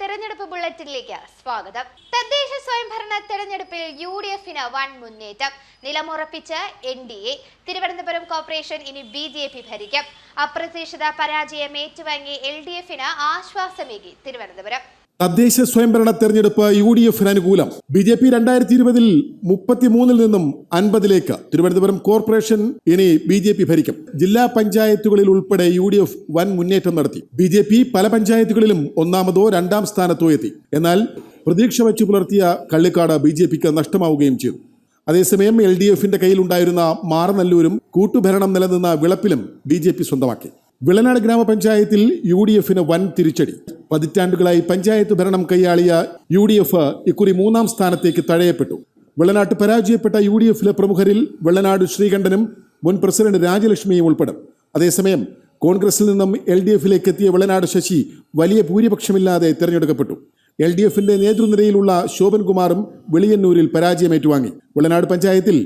തെരഞ്ഞെടുപ്പ് ബുള്ളറ്റിനിലേക്ക് സ്വാഗതം. തദ്ദേശ സ്വയംഭരണ തെരഞ്ഞെടുപ്പിൽ യു ഡി എഫിന് വൻ മുന്നേറ്റം. നിലമുറപ്പിച്ച് N D A Thiruvananthapuram corporation ഇനി ബി ജെ പി ഭരിക്കും. അപ്രതീക്ഷിത പരാജയം ഏറ്റുവാങ്ങി എൽ ഡി എഫിന് ആശ്വാസമേകി തിരുവനന്തപുരം. തദ്ദേശ സ്വയംഭരണ തെരഞ്ഞെടുപ്പ് യു ഡി എഫിന് അനുകൂലം. ബി ജെ പി രണ്ടായിരത്തി ഇരുപതിൽ മുപ്പത്തിമൂന്നിൽ നിന്നും അൻപതിലേക്ക്. തിരുവനന്തപുരം കോർപ്പറേഷൻ ഇനി ബി ജെ പി ഭരിക്കും. ജില്ലാ പഞ്ചായത്തുകളിൽ ഉൾപ്പെടെ യു ഡി എഫ് വൻ മുന്നേറ്റം നടത്തി. ബി ജെ പി പല പഞ്ചായത്തുകളിലും ഒന്നാമതോ രണ്ടാം സ്ഥാനത്തോ എത്തി. എന്നാൽ പ്രതീക്ഷ വെച്ചു പുലർത്തിയ കള്ളിക്കാട് ബി ജെ പിക്ക് നഷ്ടമാവുകയും ചെയ്തു. അതേസമയം എൽ ഡി എഫിന്റെ കയ്യിലുണ്ടായിരുന്ന മാറനല്ലൂരും കൂട്ടുഭരണം നിലനിന്ന വിളപ്പിലും ബി ജെ പി സ്വന്തമാക്കി. വിളനാട് ഗ്രാമപഞ്ചായത്തിൽ യു ഡി എഫിന് വൻ തിരിച്ചടി. പതിറ്റാണ്ടുകളായി പഞ്ചായത്ത് ഭരണം കൈയാളിയ യു ഡി എഫ് ഇക്കുറി മൂന്നാം സ്ഥാനത്തേക്ക് തഴയപ്പെട്ടു. വിളനാട്ട് പരാജയപ്പെട്ട യു ഡി എഫിലെ പ്രമുഖരിൽ വെള്ളനാട് ശ്രീകണ്ഠനും മുൻ പ്രസിഡന്റ് രാജലക്ഷ്മിയും ഉൾപ്പെടും. അതേസമയം കോൺഗ്രസിൽ നിന്നും എൽ ഡി എഫിലേക്ക് എത്തിയ വെള്ളനാട് ശശി വലിയ ഭൂരിപക്ഷമില്ലാതെ തെരഞ്ഞെടുക്കപ്പെട്ടു. എൽ ഡി എഫിന്റെ നേതൃനിരയിലുള്ള ശോഭൻകുമാറും വെളിയന്നൂരിൽ പരാജയം ഏറ്റുവാങ്ങി പഞ്ചായത്തിൽ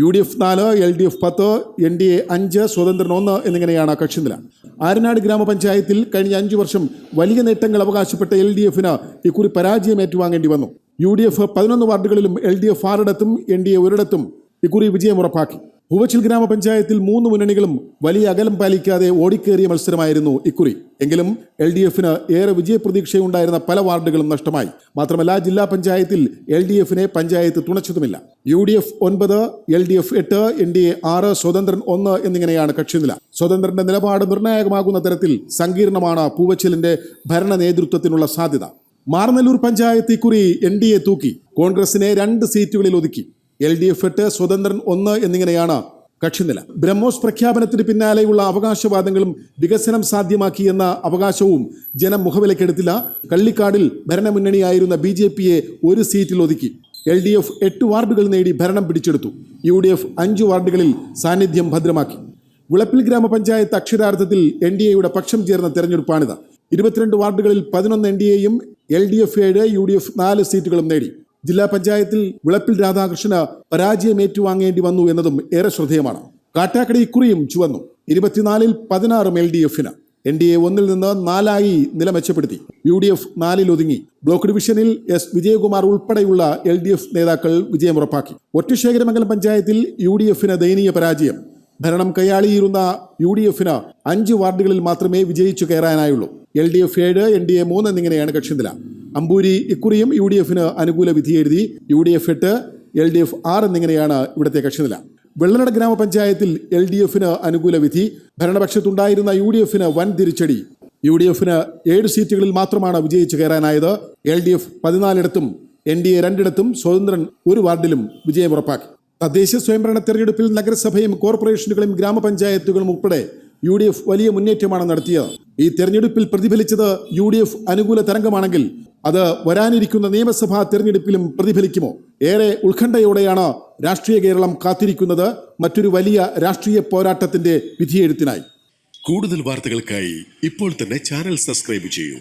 യു ഡി എഫ് നാല് എൽ ഡി എഫ് പത്ത് എൻ ഡി എ അഞ്ച് സ്വതന്ത്രൻ ഒന്ന് എന്നിങ്ങനെയാണ് കക്ഷിനില. ആരനാട് ഗ്രാമപഞ്ചായത്തിൽ കഴിഞ്ഞ അഞ്ചു വർഷം വലിയ നേട്ടങ്ങൾ അവകാശപ്പെട്ട എൽ ഡി എഫിന് ഇക്കുറി പരാജയം ഏറ്റുവാങ്ങേണ്ടി വന്നു. യു ഡി എഫ് പതിനൊന്ന് വാർഡുകളിലും എൽ ഡി എഫ് ആറിടത്തും എൻ ഡി എ ഒരിടത്തും ഇക്കുറി വിജയം ഉറപ്പാക്കി. പൂവച്ചിൽ ഗ്രാമപഞ്ചായത്തിൽ മൂന്ന് മുന്നണികളും വലിയ അകലം പാലിക്കാതെ ഓടിക്കേറിയ മത്സരമായിരുന്നു ഇക്കുറി. എങ്കിലും എൽ ഡി എഫിന് ഏറെ വിജയപ്രതീക്ഷയുണ്ടായിരുന്ന പല വാർഡുകളും നഷ്ടമായി. മാത്രമല്ല ജില്ലാ പഞ്ചായത്തിൽ എൽ ഡി എഫിനെ പഞ്ചായത്ത് തുണച്ചതുമില്ല. യു ഡി എഫ് ഒൻപത് എൽ ഡി എഫ് എട്ട് എൻ ഡി എ ആറ് സ്വതന്ത്രൻ ഒന്ന് എന്നിങ്ങനെയാണ് കക്ഷിനില. സ്വതന്ത്രന്റെ നിലപാട് നിർണായകമാകുന്ന തരത്തിൽ സങ്കീർണമാണ് പൂവച്ചിലിന്റെ ഭരണ നേതൃത്വത്തിനുള്ള സാധ്യത. മാർനല്ലൂർ പഞ്ചായത്ത് ഇക്കുറി എൻ ഡി എ തൂക്കി. കോൺഗ്രസിനെ രണ്ട് സീറ്റുകളിൽ ഒതുക്കി. എൽ ഡി എഫ് എട്ട് സ്വതന്ത്രൻ ഒന്ന് എന്നിങ്ങനെയാണ് കക്ഷിനില ബ്രഹ്മോസ് പ്രഖ്യാപനത്തിന് പിന്നാലെയുള്ള അവകാശവാദങ്ങളും വികസനം സാധ്യമാക്കി എന്ന അവകാശവും ജനം മുഖവിലക്കെടുത്തില്ല കള്ളിക്കാടിൽ ഭരണമുന്നണിയായിരുന്ന ബി ജെ പിയെ ഒരു സീറ്റിൽ ഒതുക്കി. എൽ ഡി എഫ് എട്ട് വാർഡുകൾ നേടി ഭരണം പിടിച്ചെടുത്തു. യു ഡി എഫ് അഞ്ച് വാർഡുകളിൽ സാന്നിധ്യം ഭദ്രമാക്കി. വിളപ്പിൽ ഗ്രാമപഞ്ചായത്ത് അക്ഷരാർത്ഥത്തിൽ എൻ ഡി എയുടെ പക്ഷം ചേർന്ന തെരഞ്ഞെടുപ്പാണിത്. ഇരുപത്തിരണ്ട് വാർഡുകളിൽ പതിനൊന്ന് എൻ ഡി എയും എൽ ഡി എഫ് ഏഴ് യു ഡി എഫ് നാല് സീറ്റുകളും നേടി. ജില്ലാ പഞ്ചായത്തിൽ വിളപ്പിൽ രാധാകൃഷ്ണന് പരാജയം ഏറ്റുവാങ്ങേണ്ടി വന്നു എന്നതും ഏറെ ശ്രദ്ധേയമാണ്. കാട്ടാക്കടി ഇക്കുറിയും ചുവന്നു. ഇരുപത്തിനാലിൽ പതിനാറും എൽ ഡി എഫിന് എൻ ഡി എ ഒന്നിൽ നിന്ന് നാലായി നില മെച്ചപ്പെടുത്തി. യു ഡി എഫ് നാലിൽ ഒതുങ്ങി. ബ്ലോക്ക് ഡിവിഷനിൽ എസ് വിജയകുമാർ ഉൾപ്പെടെയുള്ള എൽ ഡി എഫ് നേതാക്കൾ വിജയം ഉറപ്പാക്കി. ഒറ്റശേഖരമംഗലം പഞ്ചായത്തിൽ യു ഡി എഫിന് ദയനീയ പരാജയം. ഭരണം കൈയാളിയിരുന്ന യു ഡി എഫിന് അഞ്ച് വാർഡുകളിൽ മാത്രമേ വിജയിച്ചു കയറാനായുള്ളൂ. എൽ ഡി എഫ് ഏഴ് എൻ ഡി എ മൂന്ന് എന്നിങ്ങനെയാണ് കക്ഷിനില. അമ്പൂരി ഇക്കുറിയും യു ഡി എഫിന് അനുകൂല വിധി എഴുതി യു ഡി എഫ് എട്ട് എൽ ഡി എഫ് ആറ് എന്നിങ്ങനെയാണ് ഇവിടുത്തെ കക്ഷിനില. വെള്ളനട ഗ്രാമപഞ്ചായത്തിൽ എൽ ഡി എഫിന് അനുകൂല വിധി ഭരണപക്ഷത്തുണ്ടായിരുന്ന യു ഡി എഫിന് വൻ തിരിച്ചടി. യു ഡി എഫിന് ഏഴ് സീറ്റുകളിൽ മാത്രമാണ് വിജയിച്ചു കയറാനായത്. എൽ ഡി എഫ് പതിനാലിടത്തും എൻ ഡി എ രണ്ടിടത്തും സ്വതന്ത്രൻ ഒരു വാർഡിലും വിജയം ഉറപ്പാക്കി. തദ്ദേശ സ്വയംഭരണ തെരഞ്ഞെടുപ്പിൽ നഗരസഭയും കോർപ്പറേഷനുകളും ഗ്രാമപഞ്ചായത്തുകളും ഉൾപ്പെടെ യു ഡി എഫ് വലിയ മുന്നേറ്റമാണ് നടത്തിയത്. ഈ തെരഞ്ഞെടുപ്പിൽ പ്രതിഫലിച്ചത് യു ഡി എഫ് അനുകൂല തരംഗമാണെങ്കിൽ അത് വരാനിരിക്കുന്ന നിയമസഭാ തെരഞ്ഞെടുപ്പിലും പ്രതിഫലിക്കുമോ? ഏറെ ഉത്കണ്ഠയോടെയാണ് രാഷ്ട്രീയ കേരളം കാത്തിരിക്കുന്നത് മറ്റൊരു വലിയ രാഷ്ട്രീയ പോരാട്ടത്തിന്റെ വിധിയെഴുത്തിനായി. കൂടുതൽ വാർത്തകൾക്കായി ഇപ്പോൾ തന്നെ ചാനൽ സബ്സ്ക്രൈബ് ചെയ്യൂ.